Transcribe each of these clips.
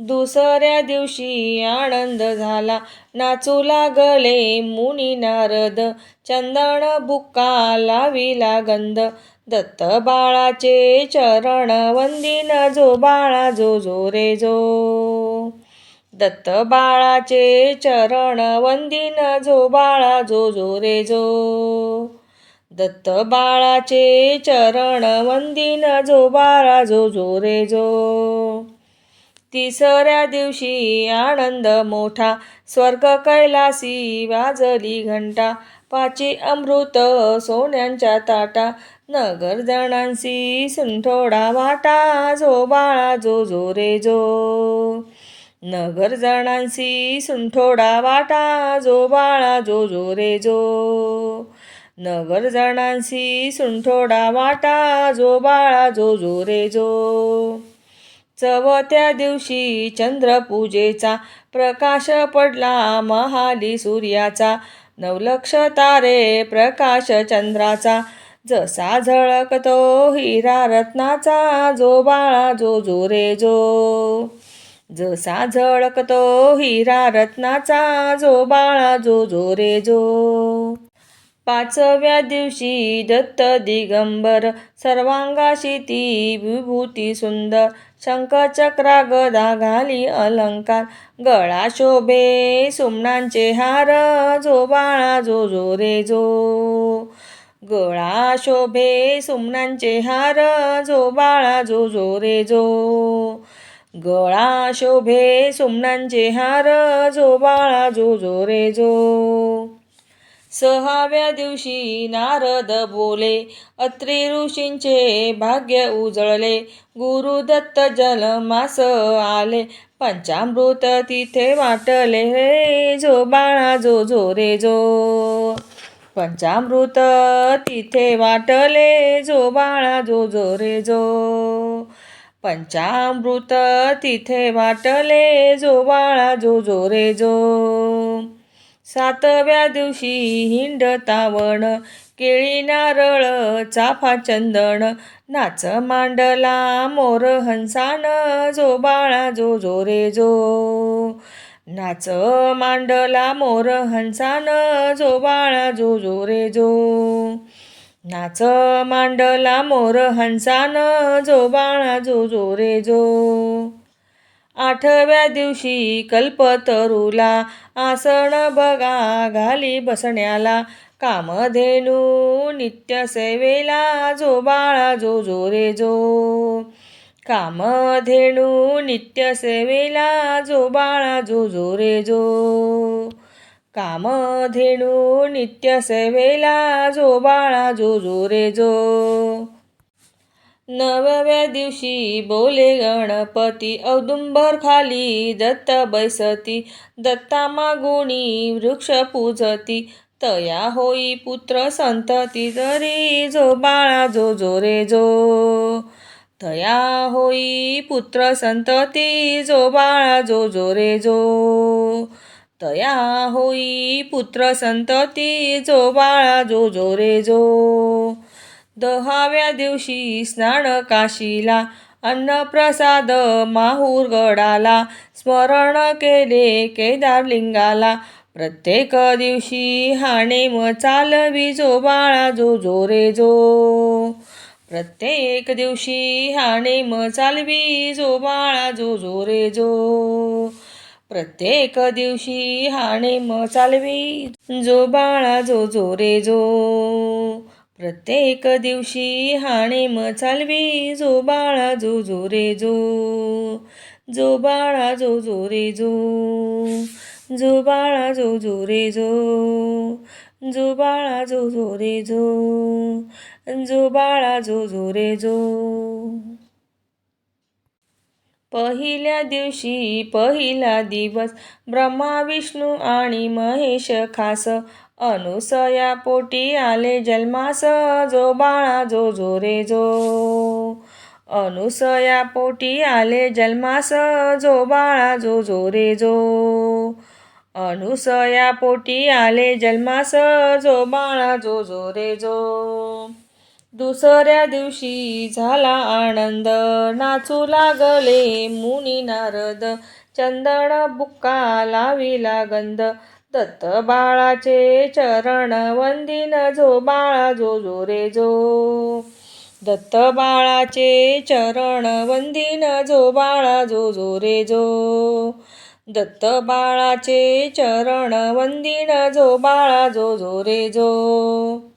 दुसऱ्या दिवशी आनंद झाला. नाचू लागले मुनी नारद. चंदन बुक्का लाविला गंध. दत्त बाळाचे चरण वंदिन जो बाळा जो जो रे जो. दत्त बाळाचे चरण वंदिन जो बाळा जो जो रे जो. दत्त बाळाचे चरण वंदिन जो बाळा जो जो रे जो. तिसऱ्या दिवशी आनंद मोठा. स्वर्ग कैलासी वाजली घंटा. पाची अमृत सोन्यांच्या ताटा. नगर जणांसी सुंठोडा वाटा. जो बाळा जो जो रे जो. नगर जणांसी सुंठोडा वाटा. जो बाळा जो जो रे जो. नगर जणांसी सुंठोडा वाटा. जो बाळा जो जो रे जो. चवथ्या दिवशी चंद्रपूजेचा प्रकाश पडला महाली सूर्याचा. नवलक्ष तारे प्रकाश चंद्राचा. जसा झळकतो हिरा रत्नाचा जो बाळा जो जो रे जो. जसा झळकतो हिरा रत्नाचा जो बाळा जो जो रे जो. पाचव्या दिवशी दत्त दिगंबर सर्वांगाशी ती विभूती सुंदर शंखचक्रा गदा घाली अलंकार गळा शोभे सुमनांचे हार जो बाळा जो जो रे जो. गळा शोभे सुमनांचे हार जो बाळा जो जो रे जो. गळा शोभे सुमनांचे हार जो बाळा जो जो रे जो. सहाव्या दिवशी नारद बोले अत्रि ऋषींचे भाग्य उजळले गुरुदत्त जलमास आले पंचामृत तिथे वाटले रे जो बाळा जो जो रे जो पंचामृत तिथे वाटले जो बाळा जो जो रे जो पंचामृत तिथे वाटले जो बाळा जो जो रे जो सातव्या दिवशी हिंडतावण केळी नारळ चाफा चंदन नाच मांडला मोर हंसान जो बाळा जो जो रे जो. नाच मांडला मोर हंसान जो बाळा जो जो रे जो. नाच मांडला मोर हंसान जो बाळा जो जो रे जो. आठव्या दिवशी कल्पतरूला आसन बघा घाली बसण्याला. कामधेनू नित्य सेवेला जो बाळा जो जो रे जो. कामधेनू नित्य सेवेला जो बाळा जो जो रे जो. कामधेनू नित्य सेवेला जो बाळा जो जो रे जो. नवव्या दिवशी बोले गणपती औदुंबर खाली दत्त बैसती दत्ता मागुणी वृक्ष पूजती. तया होई पुत्र संतती तरी जो बाळा जो जो रे जो. तया होई पुत्र संतती जो बाळा जो जो रे जो. तया होई पुत्र संतती जो बाळा जो जो रे जो. दहाव्या दिवशी स्नान काशीला अन्नप्रसाद माहूर गडाला स्मरण केले केदारलिंगाला. प्रत्येक दिवशी हाणे म चालवी जो बाळा जो जो रे जो. प्रत्येक दिवशी हाणे म चालवी जो बाळा जो जो रे जो. प्रत्येक दिवशी हाणे म चालवी जो बाळा जो जो रे जो. प्रत्येक दिवशी हाणे म चालवी जो बाळा जो जो रे जो जो बाळा जो जो रे जो जो बाळा जो जो रे जो जो बाळा जो जो रे जो जो बाळा जो जो रे जो. पहिल्या दिवशी पहिला दिवस ब्रह्मा विष्णू आणि महेश खास अनुसया पोटी आले जन्मास जो बाळा जो जो रे जो. अनुसया पोटी आले जन्मास जो बाळा जो जो रे जो. अनुसया पोटी आले जन्मास जो बाळा जो जो रे जो. दुसऱ्या दिवशी झाला आनंद नाचू लागले मुनी नारद. चंदन बुक्का लाविला गंध दत्त बाळाचे चरण वंदिन जो बाळा जो जो रे जो. दत्त बाळाचे चरण वंदिन जो बाळा जो जो रे जो. दत्त बाळाचे चरण वंदिन जो बाळा जो जो रे जो.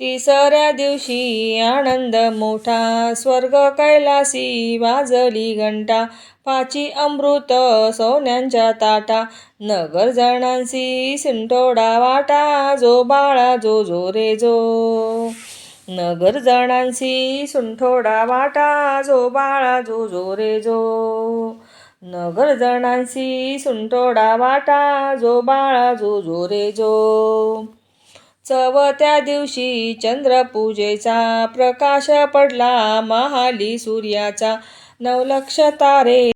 तिसऱ्या दिवशी आनंद मोठा स्वर्ग कैलासी वाजली घंटा पाची अमृत सोन्यांच्या ताटा नगर जणांसी सिंटोडा वाटा जो बाळा जो जो रे जो. नगर जणांशी सुंठोडा वाटा जो बाळा जो जो रे जो. नगर जणांशी सुंठोडा वाटा जो बाळा जो जो रे जो. चवत्या दिवशी चंद्रपूजेचा प्रकाश पडला महाली सूर्याचा नवलक्ष तारे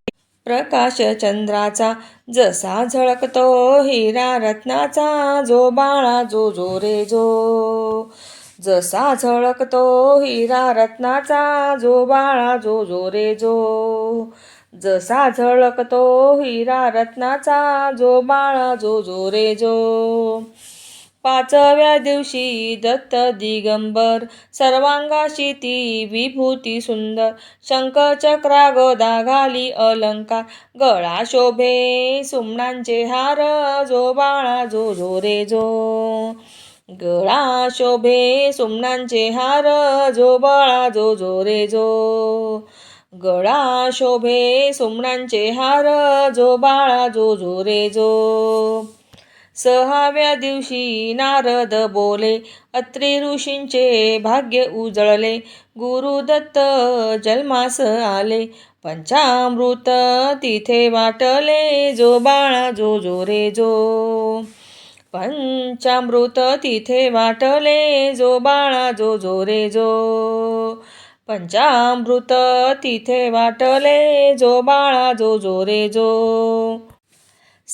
प्रकाश चंद्राचा जसा झळकतो हिरा रत्नाचा जो बाळा जो जो रे जो. जसा झळकतो हिरा रत्नाचा जो बाळा जो जो रे जो. जसा झळकतो हिरा रत्नाचा जो बाळा जो जो रे जो. पाचव्या दिवशी दत्त दिगंबर सर्वांगाशी ती विभूती सुंदर शंखचक्रा गोदा घाली अलंकार गळा शोभे सुमणांचे हार जो बाळा जो जो रे जो. गळा शोभे सुमणांचे हार जो बाळा जो जो रे जो. गळा शोभे सुमणांचे हार जो बाळा जो जो रे जो. सहाव्या दिवशी नारद बोले अत्रि ऋषींचे भाग्य उजळले गुरुदत्त जन्मास आले. पंचामृत तिथे वाटले जो बाळा जो जो रे जो पंचामृत तिथे वाटले जो बाळा जो जो रे जो पंचामृत तिथे वाटले जो बाळा जो जो रे जो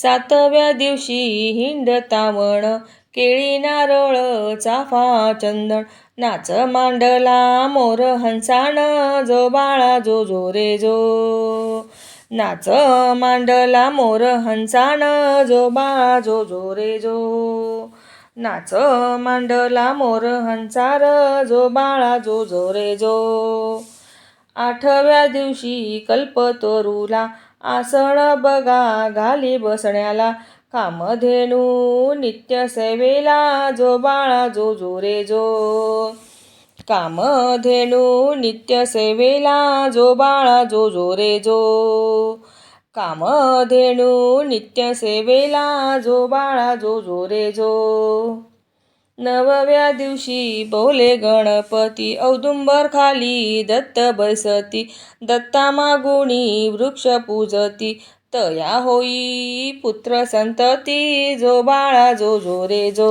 सातव्या दिवशी हिंडतावण केळी नारळ चाफा चंदन नाच मांडला मोर हंसाण जो बाळा जो जो रे जो. नाच मांडला मोर हंसाण जो बाळा जो जो रे जो. नाच मांडला मोर हंसार जो बाळा जो जो रे जो. आठव्या दिवशी कल्प तरुला आसण बघा घाली बसण्याला कामधेनू नित्य सेवेला जो बाळा जो जो रे जो कामधेनू नित्य सेवेला जो बाळा जो जो रे जो कामधेनू नित्य सेवेला जो बाळा जो जो रे जो नवव्या दिवशी बोले गणपती औदुंबर खाली दत्त बैसती दत्ता मागुणी वृक्ष पूजती तया होई पुत्र संतती जो बाळा जो जो रे जो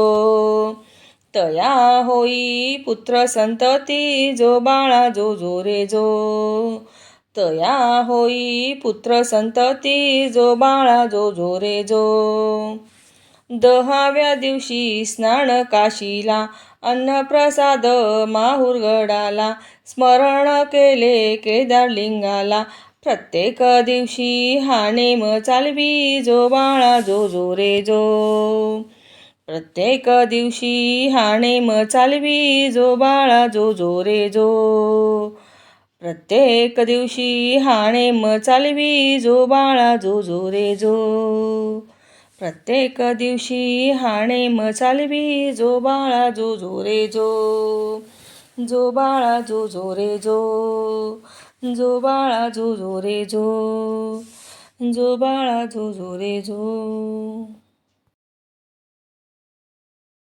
तया होई पुत्र संतती जो बाळा जो जो रे जो तया होई पुत्र संतती जो बाळा जो जो रे जो दहाव्या दिवशी स्नान काशीला अन्नप्रसाद माहुरगडाला स्मरण केले केदारलिंगाला प्रत्येक दिवशी हा नेम चालवी जो बाळा जो जो रे जो. प्रत्येक दिवशी हा नेम चालवी जो बाळा जो जो रे जो. प्रत्येक दिवशी हा नेम चालवी जो बाळा जो जो रे जो. प्रत्येक दिवशी हाणे म चालवी जो बाळा जो जो रे जो. जो बाळा जो जो रे जो. जो बाळा जो जो रे जो. जो बाळा जो जो रे जो.